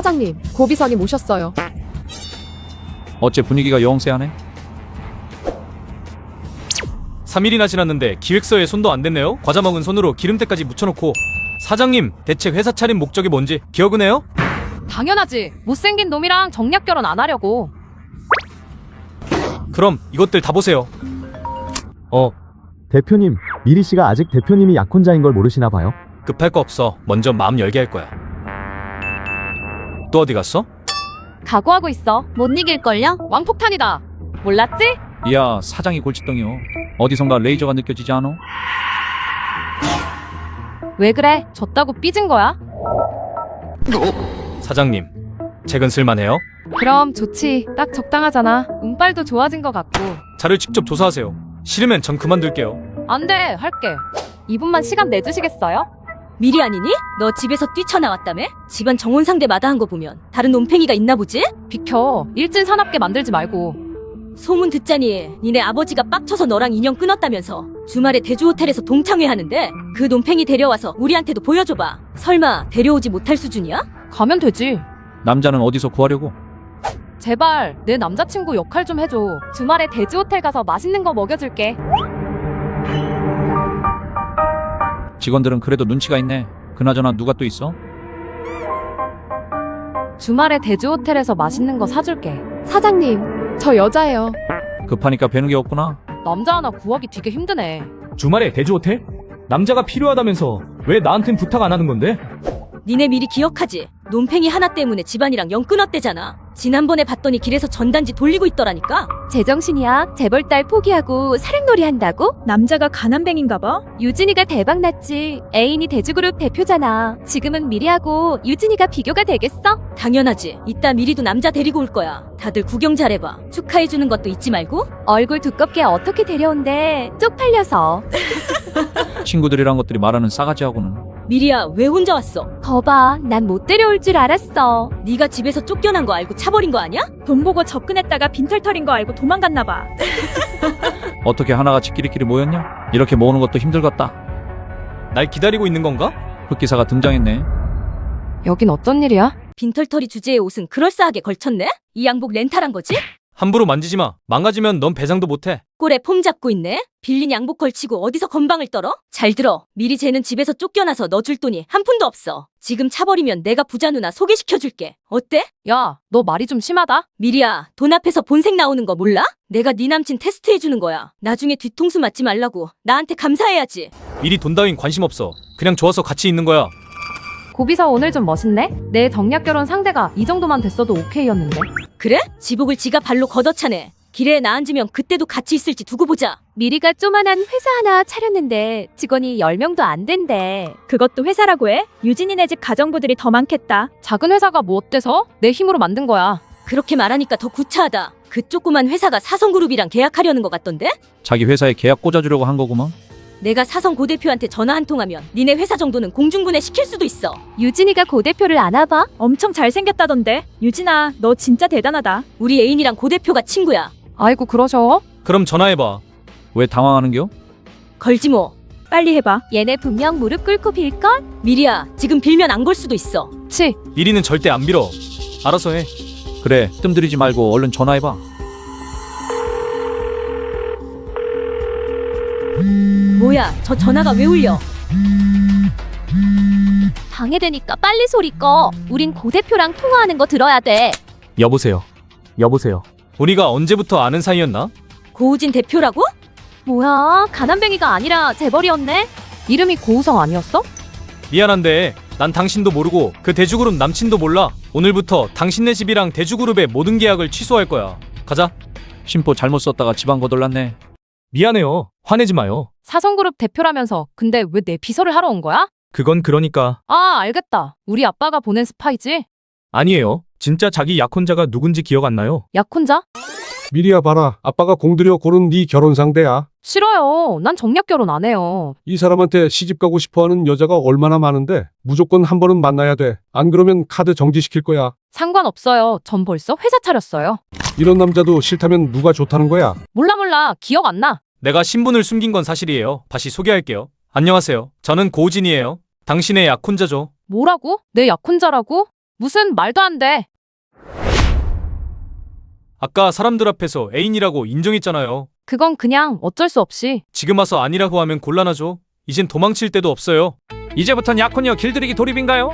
사장님, 고비선이 오셨어요. 어째 분위기가 영세하네? 3일이나 지났는데 기획서에 손도 안 댔네요? 과자 먹은 손으로 기름때까지 묻혀놓고 사장님 대체 회사 차린 목적이 뭔지 기억은 해요? 당연하지. 못생긴 놈이랑 정략 결혼 안 하려고. 그럼 이것들 다 보세요 어, 대표님, 미리 씨가 아직 대표님이 약혼자인 걸 모르시나 봐요. 급할 거 없어 먼저 마음 열게 할 거야 또 어디 갔어? 각오하고 있어. 못 이길걸요? 왕폭탄이다. 몰랐지? 이야 사장이 골칫덩이요. 어디선가 레이저가 느껴지지 않아? 왜 그래? 졌다고 삐진 거야? 사장님 책은 쓸만해요? 그럼 좋지. 딱 적당하잖아. 운빨도 좋아진 것 같고. 자료 직접 조사하세요 싫으면 전 그만둘게요 안 돼, 할게. 2분만 시간 내주시겠어요? 미리 아니니? 너 집에서 뛰쳐나왔다며? 집안 정원 상대 마다한 거 보면 다른 놈팽이가 있나 보지? 비켜. 일진 사납게 만들지 말고. 소문 듣자니 니네 아버지가 빡쳐서 너랑 인연 끊었다면서 주말에 대주 호텔에서 동창회 하는데 그 놈팽이 데려와서 우리한테도 보여줘봐 설마 데려오지 못할 수준이야? 가면 되지. 남자는 어디서 구하려고? 제발 내 남자친구 역할 좀 해줘. 주말에 대지 호텔 가서 맛있는 거 먹여줄게. 직원들은 그래도 눈치가 있네. 그나저나 누가 또 있어? 주말에 대지 호텔에서 맛있는 거 사줄게. 사장님, 저 여자예요. 급하니까 배는 게 없구나. 남자 하나 구하기 되게 힘드네. 주말에 대주 호텔? 남자가 필요하다면서 왜 나한텐 부탁 안 하는 건데? 니네 미리 기억하지? 놈팽이 하나 때문에 집안이랑 연 끊었대잖아 지난번에 봤더니 길에서 전단지 돌리고 있더라니까 제정신이야. 재벌딸 포기하고 사랑놀이 한다고? 남자가 가난뱅인가 봐. 유진이가 대박 났지. 애인이 대주그룹 대표잖아. 지금은 미리하고 유진이가 비교가 되겠어? 당연하지 이따 미리도 남자 데리고 올 거야 다들 구경 잘해봐 축하해주는 것도 잊지 말고 얼굴 두껍게 어떻게 데려온대? 쪽팔려서. 친구들이란 것들이 말하는 싸가지하고는. 미리야 왜 혼자 왔어? 거봐, 난 못 데려올 줄 알았어. 네가 집에서 쫓겨난 거 알고 차버린 거 아니야? 돈 보고 접근했다가 빈털털인 거 알고 도망갔나 봐. 어떻게 하나같이 끼리끼리 모였냐? 이렇게 모으는 것도 힘들겠다. 날 기다리고 있는 건가? 흑기사가 등장했네. 여긴 어쩐 일이야? 빈털터리 주제의 옷은 그럴싸하게 걸쳤네? 이 양복 렌탈한 거지? 함부로 만지지 마 망가지면 넌 배상도 못해 꼴에 폼 잡고 있네? 빌린 양복 걸치고 어디서 건방을 떨어? 잘 들어. 미리 쟤는 집에서 쫓겨나서 너 줄 돈이 한 푼도 없어. 지금 차버리면 내가 부자 누나 소개시켜줄게. 어때? 야, 너 말이 좀 심하다. 미리야, 돈 앞에서 본색 나오는 거 몰라? 내가 네 남친 테스트해주는 거야. 나중에 뒤통수 맞지 말라고. 나한테 감사해야지. 미리 돈 따윈 관심 없어 그냥 좋아서 같이 있는 거야 고비서 오늘 좀 멋있네? 내 정략 결혼 상대가 이 정도만 됐어도 오케이였는데. 그래? 지복을 지가 발로 걷어차네. 길에 나 앉으면 그때도 같이 있을지 두고 보자. 미리가 쪼만한 회사 하나 차렸는데 직원이 10명도 안 된대. 그것도 회사라고 해? 유진이네 집 가정부들이 더 많겠다. 작은 회사가 뭐 어때서? 내 힘으로 만든 거야. 그렇게 말하니까 더 구차하다. 그 조그만 회사가 사성그룹이랑 계약하려는 것 같던데? 자기 회사에 계약 꽂아주려고 한 거구먼. 내가 사성 고 대표한테 전화 한 통하면 니네 회사 정도는 공중분해 시킬 수도 있어. 유진이가 고 대표를 아나 봐? 엄청 잘생겼다던데. 유진아, 너 진짜 대단하다. 우리 애인이랑 고 대표가 친구야. 아이고 그러셔. 그럼 전화해봐 왜 당황하는겨? 걸지 뭐. 빨리 해봐. 얘네 분명 무릎 꿇고 빌걸? 미리야, 지금 빌면 안 걸 수도 있어. 치. 미리는 절대 안 빌어 알아서 해 그래 뜸들이지 말고 얼른 전화해봐. 뭐야, 저 전화가 왜 울려? 방해되니까 빨리 소리 꺼. 우린 고 대표랑 통화하는 거 들어야 돼. 여보세요. 여보세요. 우리가 언제부터 아는 사이였나? 고우진 대표라고? 뭐야, 가난뱅이가 아니라 재벌이었네? 이름이 고우성 아니었어? 미안한데 난 당신도 모르고 그 대주그룹 남친도 몰라 오늘부터 당신네 집이랑 대주그룹의 모든 계약을 취소할 거야 가자 심보 잘못 썼다가 집안 거덜났네. 미안해요. 화내지 마요. 사성그룹 대표라면서 근데 왜 내 비서를 하러 온 거야? 그건 그러니까 아, 알겠다. 우리 아빠가 보낸 스파이지? 아니에요. 진짜 자기 약혼자가 누군지 기억 안 나요. 약혼자? 미리야 봐라. 아빠가 공들여 고른 네 결혼 상대야. 싫어요. 난 정략 결혼 안 해요. 이 사람한테 시집 가고 싶어하는 여자가 얼마나 많은데 무조건 한 번은 만나야 돼. 안 그러면 카드 정지시킬 거야. 상관없어요. 전 벌써 회사 차렸어요. 이런 남자도 싫다면 누가 좋다는 거야? 몰라 몰라. 기억 안 나. 내가 신분을 숨긴 건 사실이에요 다시 소개할게요 안녕하세요 저는 고우진이에요 당신의 약혼자죠 뭐라고? 내 약혼자라고? 무슨 말도 안 돼. 아까 사람들 앞에서 애인이라고 인정했잖아요. 그건 그냥 어쩔 수 없이. 지금 와서 아니라고 하면 곤란하죠. 이젠 도망칠 데도 없어요. 이제부턴 약혼녀 길들이기 돌입인가요?